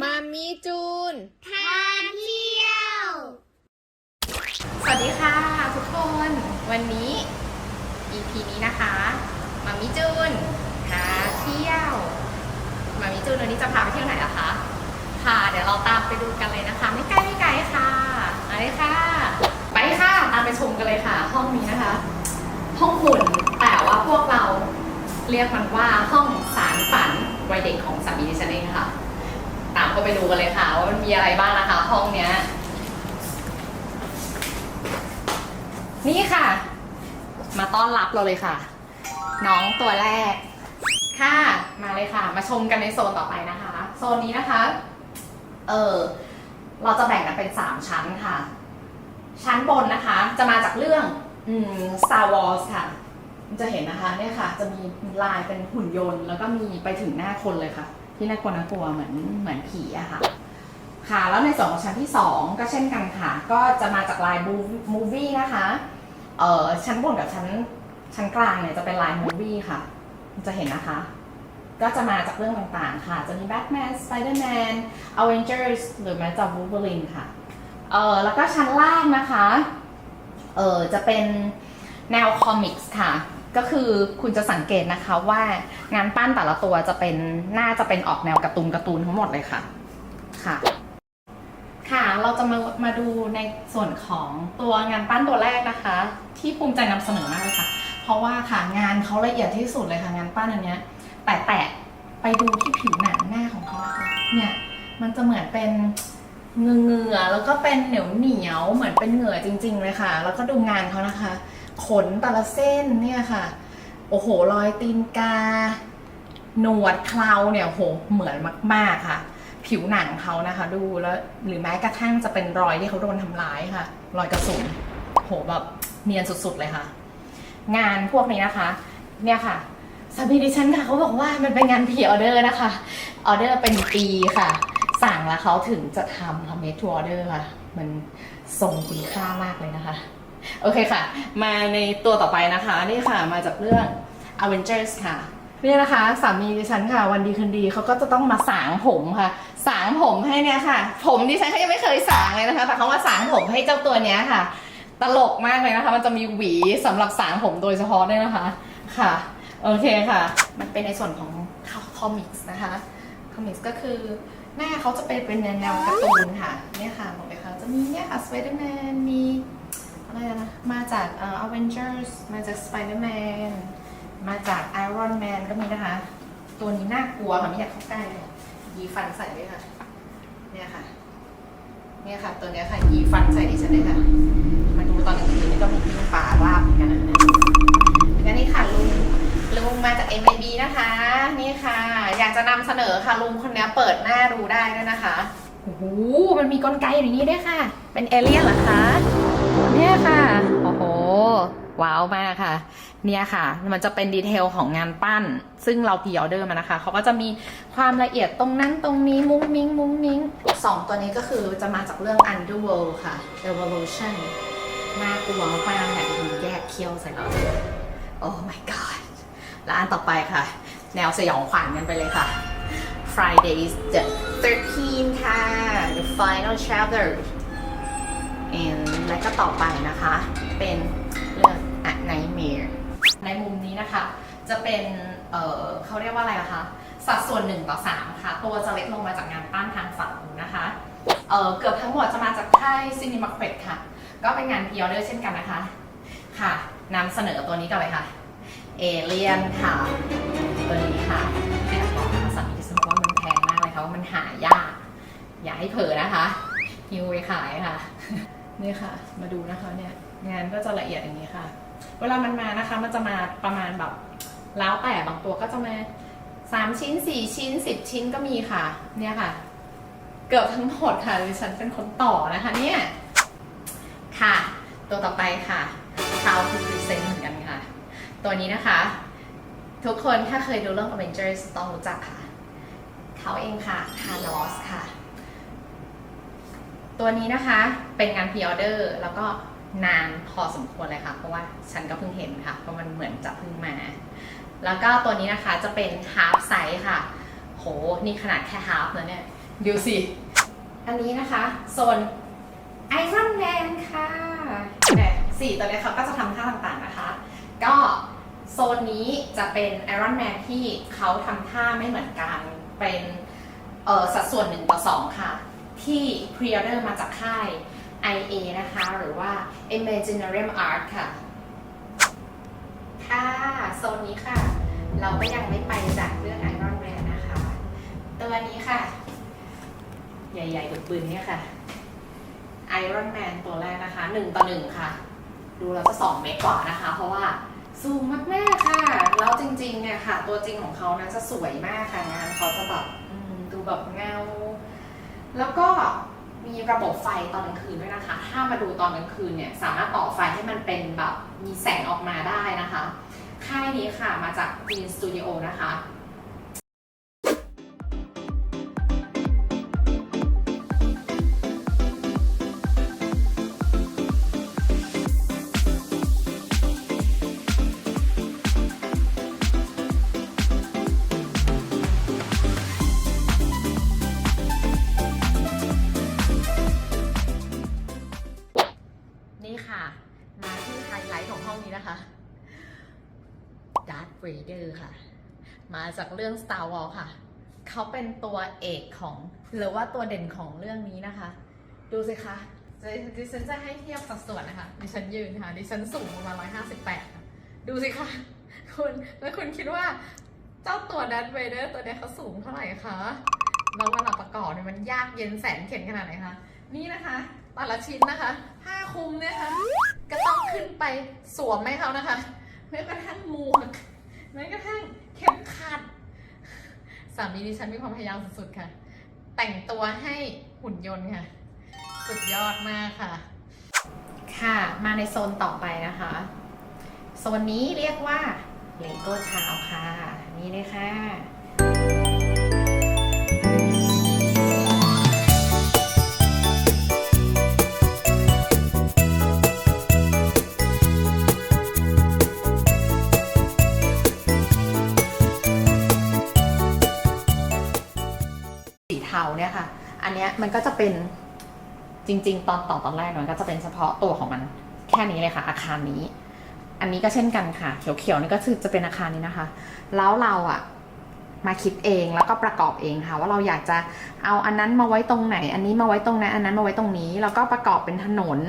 มามีจูน พาเที่ยว สวัสดีค่ะทุกคน วันนี้ EP นี้นะคะมามิจูนพาเที่ยวมามิจูนวันนี้จะพาไปเที่ยวไหนล่ะคะ ค่ะ เดี๋ยวเราตามไปดูกันเลยนะคะ ไม่ไกลไม่ไกลค่ะมาเลยค่ะ ไปค่ะตามไปชมกันเลยค่ะ ห้องนี้นะคะ ห้องหุ่นแต่ว่าพวกเราเรียกมันว่าห้องสารฝันวัยเด็กของสามีดิฉันเองค่ะตาม ก็ไปดูกันเลยค่ะ ว่ามันมีอะไรบ้างนะคะ ห้องเนี้ย นี่ค่ะ มาต้อนรับเราเลยค่ะ น้องตัวแรก ค่ะมาเลยค่ะ มาชมกันในโซนต่อไปนะคะ โซนนี้นะคะ เออเราจะแบ่งกันเป็น 3 ชั้นค่ะ ชั้นบนนะคะ จะมาจากเรื่องอืม Star Wars ค่ะจะเห็นนะคะเนี่ยค่ะ จะมีลายเป็นหุ่นยนต์ แล้วก็มีไปถึงหน้าคนเลยค่ะ ที่น่ากลัวน่ากลัวเหมือนเหมือนผีอะค่ะ ค่ะ แล้วในส่วนของชั้นที่ 2 ก็เช่นกันค่ะ ก็จะมาจากลายมูวี่นะคะเอ่อชั้นบนกับชั้นชั้นกลางเนี่ยจะเป็นลายมูวี่ค่ะ จะเห็นนะคะ ก็จะมาจากเรื่องต่างๆค่ะ จะมี Batman Spider-Man Avengers หรือแม้แต่ Wolverine ค่ะเอ่อแล้วก็ชั้นล่างนะคะเอ่อจะเป็นแนวคอมิกส์ค่ะ ก็คือคุณจะสังเกตนะคะว่างานปั้นแต่ละตัวจะเป็นน่าจะเป็นออกแนวการ์ตูนการ์ตูนทั้งหมดเลยค่ะค่ะ ค่ะเราจะมามาดูในส่วนของตัวงานปั้นตัวแรกนะคะ ที่ภูมิใจนำเสนอมากเลยค่ะ เพราะว่าค่ะงานเขาละเอียดที่สุดเลยค่ะงานปั้นอันเนี้ยแต่แตะไปดูที่ผิวหนังหน้าของเขาเนี่ยมันจะเหมือนเป็นเงือเงือแล้วก็เป็นเหนียวเหนียวเหมือนเป็นเหงื่อจริง ๆ เลยค่ะ แล้วก็ดูงานเขานะคะ ขนแต่ละเส้นเนี่ยค่ะ โอ้โหรอยตีนกา หนวดเคราเนี่ยโหเหมือนมาก ๆค่ะ ผิวหนังเขานะคะ ดูแล้วหรือแม้กระทั่งจะเป็นรอยที่เขาโดนทำร้ายค่ะ รอยกระสุนโหแบบเนียนสุดๆเลยค่ะ งานพวกนี้นะคะ เนี่ยค่ะสามีดิฉันค่ะเขาบอกว่ามันเป็นงานพีออเดอร์นะคะออเดอร์เป็นปีค่ะ สั่งแล้วเขาถึงจะทำค่ะเมท o ออเดอร์ค่ะ มันทรงคุณค่ามากเลยนะคะ โอเคค่ะ มาในตัวต่อไปนะคะ นี่ค่ะมาจากเรื่อง Avengers ค่ะนี่นะคะสามีดิฉันค่ะ วันดีคืนดีเขาก็จะต้องมาสางผมค่ะ สางผมให้เนี่ยค่ะ ผมดิฉันเขายังไม่เคยสางเลยนะคะ แต่เขามาสางผมให้เจ้าตัวเนี้ยค่ะ ตลกมากเลยนะคะ มันจะมีหวีสำหรับสางผมโดยเฉพาะด้วยนะคะค่ะ โอเคค่ะ มันเป็นในส่วนของคอมิกส์นะคะคอมิกส์ก็คือหน้าเขาจะเป็นเป็นแนวการ์ตูนค่ะเนี่ยค่ะบอกเลยค่ะจะมีเนี่ยค่ะ Spider-Man มีอะไรนะมาจากเอ่อ Avengers มาจาก Spider-Man มาจาก Iron Man ก็มีนะคะ ตัวนี้น่ากลัวค่ะไม่อยากเข้าใกล้เลยยีฟันใส่ด้วยค่ะ เนี่ยค่ะ เนี่ยค่ะ ตัวเนี้ยค่ะยีฟันใส่ดิฉันเลยค่ะ มาดูตอนกลางคืนนี่ก็มีปิ้งปลาราบเหมือนกันนะคะและนี่ค่ะลุงลุงมาจาก MAB นะคะ นี่ค่ะ อยากจะนำเสนอค่ะลุงคนนี้เปิดหน้าดูได้ด้วยนะคะโอ้โหมันมีกลไกอย่างนี้ด้วยค่ะ เป็นเอเลี่ยนเหรอคะ เนี่ยค่ะ โอ้โห ว้าวมากค่ะ เนี่ยค่ะ มันจะเป็นดีเทลของงานปั้น ซึ่งเราพีออเดอร์มานะคะ เขาก็จะมีความละเอียดตรงนั้นตรงนี้มุ้งมิ้งมุ้งมิ้งสองตัวนี้ก็คือจะมาจากเรื่อง Underworld ค่ะ Evolution น่ากลัวมากแบบแยกเคี้ยวใส่เราโอ้ my god แล้วอันต่อไปค่ะ แนวสยองขวัญกันไปเลยค่ะ Fridays the 13 ค่ะ the final chapter and แล้วก็ต่อไปนะคะ เป็นเรื่อง A Nightmare ในมุมนี้นะคะ จะเป็นเเขาเรียกว่าอะไรนะคะ สัดส่วน 1 ต่อ 3 ค่ะ ตัวจะเล็กลงมาจากงานปั้นทางฝั่งนู้นะคะเเกือบทั้งหมดจะมาจากค่าย Cinema q u e t ค่ะ ก็เป็นงานพิออเดอร์เช่นกันนะคะ ค่ะนำเสนอตัวนี้กันเลยค่ะเอเลียนค่ะตัวนี้ค่ะแอบบอกนะคะสามีดิฉันบอกว่ามันแพงมากเลยค่ะว่ามันหายาก อย่าให้เผลอนะคะฮิวไปขายค่ะ นี่ค่ะ มาดูนะคะเนี่ยงานก็จะละเอียดอย่างนี้ค่ะ เวลามันมานะคะ มันจะมาประมาณแบบแล้วแต่บางตัวก็จะมาสามชิ้นสี่ชิ้นสิบชิ้นก็มีค่ะ เนี่ยค่ะ เกือบทั้งหมดค่ะดิฉันเป็นคนต่อนะคะเนี่ยค่ะ ตัวต่อไปค่ะ How to Present เหมือนกันค่ะ ตัวนี้นะคะ ทุกคนถ้าเคยดูเรื่อง Avengers ต้องรู้จักค่ะ เขาเองค่ะ Thanos ค่ะ ตัวนี้นะคะเป็นงานพ r ีออเดอร์แล้วก็นานพอสมควรเลยค่ะ เพราะว่าฉันก็เพิ่งเห็นค่ะ เพราะมันเหมือนจะเพิ่งมา แล้วก็ตัวนี้นะคะจะเป็น half size ค่ะ โห นี่ขนาดแค่ half แล้วเนี่ย ดูสิ อันนี้นะคะโซนไอรอนแมนค่ะแต่สี่ตัวเนี้ยเขาก็จะทำท่าต่างๆนะคะ ก็โซนนี้จะเป็นไอรอนแมนที่เขาทำท่าไม่เหมือนกัน เป็นสัดส่วน1ต่อ2ค่ะ ที่พรีออเดอร์มาจากค่าย IA นะคะ หรือว่า Imaginarium Art ค่ะ ค่ะโซนนี้ค่ะ เราก็ยังไม่ไปจากเรื่องไอรอนแมนนะคะ ตัวนี้ค่ะ ใหญ่ๆบึกๆเนี่ยค่ะไอรอนแมนตัวแรกนะคะหนึ่งต่อหนึ่งค่ะ ดูแล้วจะสองเมตรกว่านะคะ เพราะว่าสูงมากๆค่ะ แล้วจริงๆเนี่ยค่ะ ตัวจริงของเขานะจะสวยมากค่ะงานเขาจะแบบอืมดูแบบเงา แล้วก็มีระบบไฟตอนกลางคืนด้วยนะคะ ถ้ามาดูตอนกลางคืนเนี่ยสามารถต่อไฟให้มันเป็นแบบมีแสงออกมาได้นะคะ ค่ายนี้ค่ะมาจาก Green Studio นะคะ รื่อง Star Wars ค่ะ เขาเป็นตัวเอกของหรือว่าตัวเด่นของเรื่องนี้นะคะ ดูสิคะดิฉันจะให้เทียบสัดส่วนนะคะ ดิฉันยืนค่ะ ดิฉันสูงประมาณ 158 ดูสิคะคุณแล้วคุณคิดว่าเจ้าตัวดัตเวเดอร์ตัวนี้เขาสูงเท่าไหร่คะแล้วเวลาประกอบเนี่ยมันยากเย็นแสนเข็ญขนาดไหนคะ นี่นะคะแต่ละชิ้นนะคะผ้าคลุมเนี่ยค่ะก็ต้องขึ้นไปสวมให้เขานะคะแม้กระทั่งหมวกแม้กระทั่งเข็มขัด สามีดิฉันมีความพยายามสุดๆค่ะ แต่งตัวให้หุ่นยนต์ค่ะ สุดยอดมากค่ะ ค่ะ มาในโซนต่อไปนะคะ โซนนี้เรียกว่าเลโก้ชาวค่ะ นี่เลยค่ะ มันก็จะเป็นจริง ๆ ตอนต่อตอนแรกมันก็จะเป็นเฉพาะตัวของมันแค่นี้เลยค่ะ อาคารนี้ อันนี้ก็เช่นกันค่ะ เขียวๆนี่ก็คือจะเป็นอาคารนี้นะคะ แล้วเราอะมาคิดเองแล้วก็ประกอบเองค่ะ ว่าเราอยากจะเอาอันนั้นมาไว้ตรงไหน อันนี้มาไว้ตรงนั้นอันนั้นมาไว้ตรงนี้ แล้วก็ประกอบเป็นถนน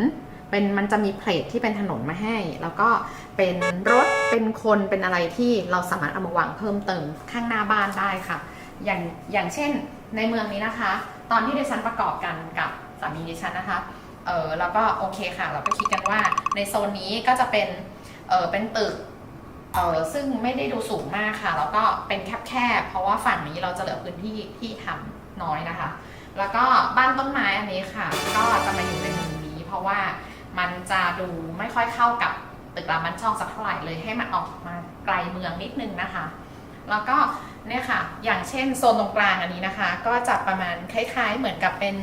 เป็นมันจะมีเพลทที่เป็นถนนมาให้ แล้วก็เป็นรถเป็นคนเป็นอะไรที่เราสามารถเอามาวางเพิ่มเติมข้างหน้าบ้านได้ค่ะ อย่างอย่างเช่น ในเมืองนี้นะคะ ตอนที่ดิฉันประกอบกันกับสามีดิฉันนะคะเออแล้วก็โอเคค่ะ เราก็คิดกันว่าในโซนนี้ก็จะเป็นเออเป็นตึกเออซึ่งไม่ได้ดูสูงมากค่ะ แล้วก็เป็นแคบๆเพราะว่าฝั่งนี้เราจะเหลือพื้นที่ที่ทำน้อยนะคะ แล้วก็บ้านต้นไม้อันนี้ค่ะ ก็จะมาอยู่ในมุมนี้ เพราะว่ามันจะดูไม่ค่อยเข้ากับตึกรามบ้านช่องสักเท่าไหร่เลยให้มันออกมาไกลเมืองนิดนึงนะคะ แล้วก็ เนี่ยค่ะ อย่างเช่นโซนตรงกลางอันนี้นะคะ ก็จะประมาณคล้าย ๆ เหมือนกับเป็น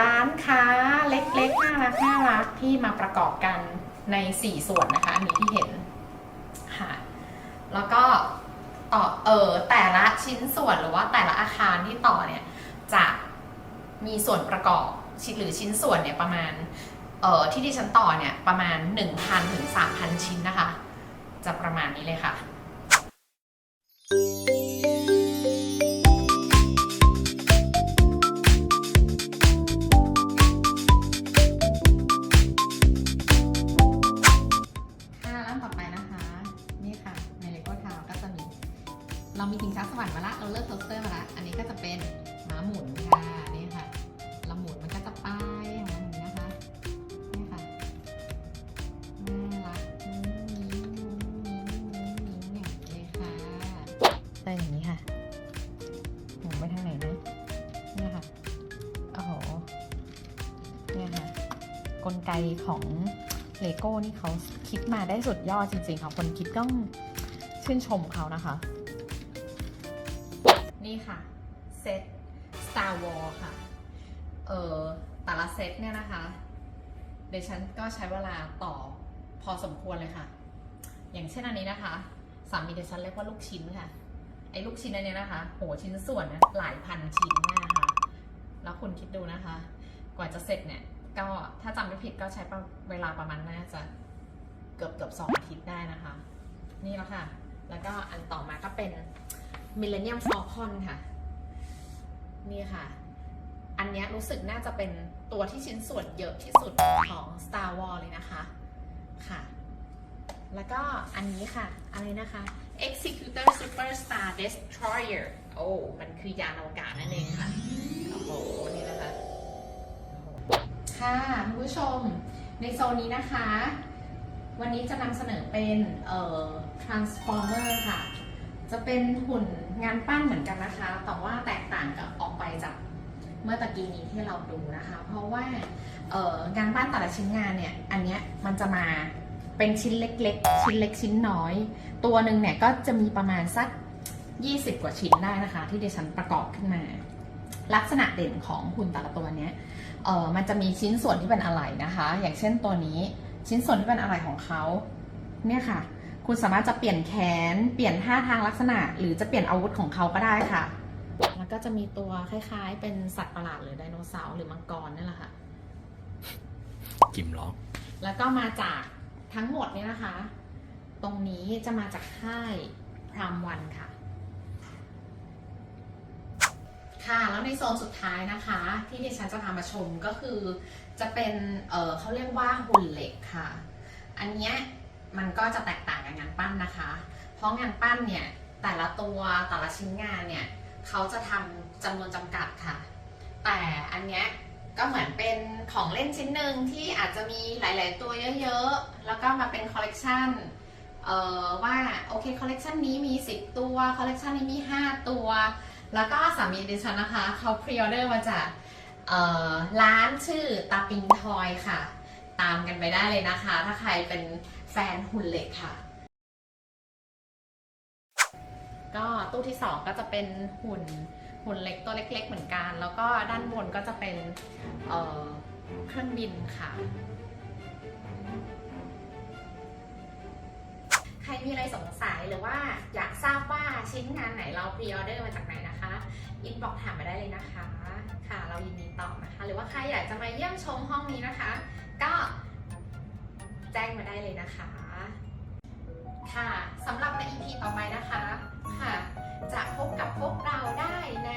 ร้านค้าเล็กๆน่ารักน่ารักที่มาประกอบกันใน 4 ส่วนนะคะอันนี้ที่เห็นค่ะ แล้วก็ต่อเออแต่ละชิ้นส่วนหรือว่าแต่ละอาคารที่ต่อเนี่ยจะมีส่วนประกอบชิ้นหรือชิ้นส่วนเนี่ยประมาณเออที่ดิฉันต่อเนี่ยประมาณ 1,000ถึง3,000 ชิ้นนะคะ จะประมาณนี้เลยค่ะ ลไกของเลโก้นี่เขาคิดมาได้สุดยอดจริงๆค่ะ คนคิดต้องชื่นชมเขานะคะ นี่ค่ะ เซต Star Wars ค่ะ เออแต่ละเซตเนี่ยนะคะเดยวฉันก็ใช้เวลาต่อพอสมควรเลยค่ะ อย่างเช่นอันนี้นะคะสามีเดยวฉันเรียกว่าลูกชิ้นค่ะ ไอ้ลูกชิ้นอันเนี้ยนะคะ โหชิ้นส่วนนะหลายพันชิ้นนะคะคุณคิดดูนะคะ กว่าจะเสร็จเนี่ย ก็ถ้าจำไม่ผิดก็ใช้เวลาประมาณน่าจะเกือบเกือบสองอาทิตย์ได้นะคะ นี่แล้วค่ะ แล้วก็อันต่อมาก็เป็น Millennium Falcon ค่ะ นี่ค่ะ อันนี้รู้สึกน่าจะเป็นตัวที่ชิ้นส่วนเยอะที่สุดของ Star Wars เลยนะคะค่ะ แล้วก็อันนี้ค่ะ อะไรนะคะ Executor Superstar Destroyer โอ้ มันคือยานอวกาศนั่นเองค่ะ ค่ะคุณผู้ชมในโซนนี้นะคะ วันนี้จะนำเสนอเป็นเอ่อ transformer ค่ะ จะเป็นหุ่นงานปั้นเหมือนกันนะคะ แต่ว่าแตกต่างกับออกไปจากเมื่อตะกี้นี้ที่เราดูนะคะ เพราะว่าเอ่องานปั้นแต่ละชิ้นงานเนี่ยอันเนี้ยมันจะมาเป็นชิ้นเล็กๆ ชิ้นเล็กชิ้นน้อย ตัวหนึ่งเนี่ยก็จะมีประมาณสัก 20 กว่าชิ้นได้นะคะ ที่เดิฉันประกอบขึ้นมา ลักษณะเด่นของหุ่นแต่ละตัวเนี้ย เออมันจะมีชิ้นส่วนที่เป็นอะไหล่นะคะ อย่างเช่นตัวนี้ชิ้นส่วนที่เป็นอะไหล่ของเขาเนี่ยค่ะ คุณสามารถจะเปลี่ยนแขน เปลี่ยนท่าทางลักษณะ หรือจะเปลี่ยนอาวุธของเขาก็ได้ค่ะ แล้วก็จะมีตัวคล้ายๆ เป็นสัตว์ประหลาดหรือไดโนเสาร์หรือมังกรนี่แหละค่ะ กิมร้องแล้วก็มาจากทั้งหมดเนี่ยนะคะ ตรงนี้จะมาจากค่ายพรามวันค่ะ ค่ะ แล้วในโซนสุดท้ายนะคะ ที่ดิฉันจะพามาชมก็คือ จะเป็นเเขาเรียกว่าหุ่นเหล็กค่ะ อันนี้มันก็จะแตกต่างกับงานปั้นนะคะ เพราะงานปั้นเนี่ยแต่ละตัวแต่ละชิ้นงานเนี่ยเขาจะทำจำนวนจำกัดค่ะ แต่อันเนี้ยก็เหมือนเป็นของเล่นชิ้นหนึ่งที่อาจจะมีหลาย ๆ ตัวเยอะ ๆ แล้วก็มาเป็นคอลเลกชันว่าโอเคคอลเลกชันนี้มี 10 ตัวคอลเลกชันนี้มี 5 ตัว แล้วก็สามีดิฉันนะคะเขาพรีออเดอร์มาจากร้านชื่อตาปิงทอยค่ะ ตามกันไปได้เลยนะคะ ถ้าใครเป็นแฟนหุ่นเหล็กค่ะ ก็ตู้ที่ 2 ก็จะเป็นหุ่นหุ่นเล็กตัวเล็ก ๆ เหมือนกัน แล้วก็ด้านบนก็จะเป็นเเครื่องบินค่ะ รมีอะไรสงสัยหรือว่าอยากทราบว่าชิ้นงานไหนเราพรีออเดอร์มาจากไหนนะคะอินบอกถามมาได้เลยนะคะ ค่ะ เรายินดีตอบนะคะ หรือว่าใครอยากจะมาเยี่ยมชมห้องนี้นะคะ ก็แจ้งมาได้เลยนะคะ ค่ะสำหรับใน EP ต่อไปนะคะค่ะ จะพบกับพวกเราได้ใน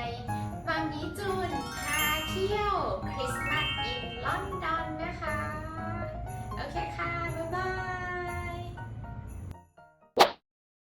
มามีจูนพาเที่ยวคริสต์มาสอินลอนดอนนะคะ โอเคค่ะ บ๊ายบาย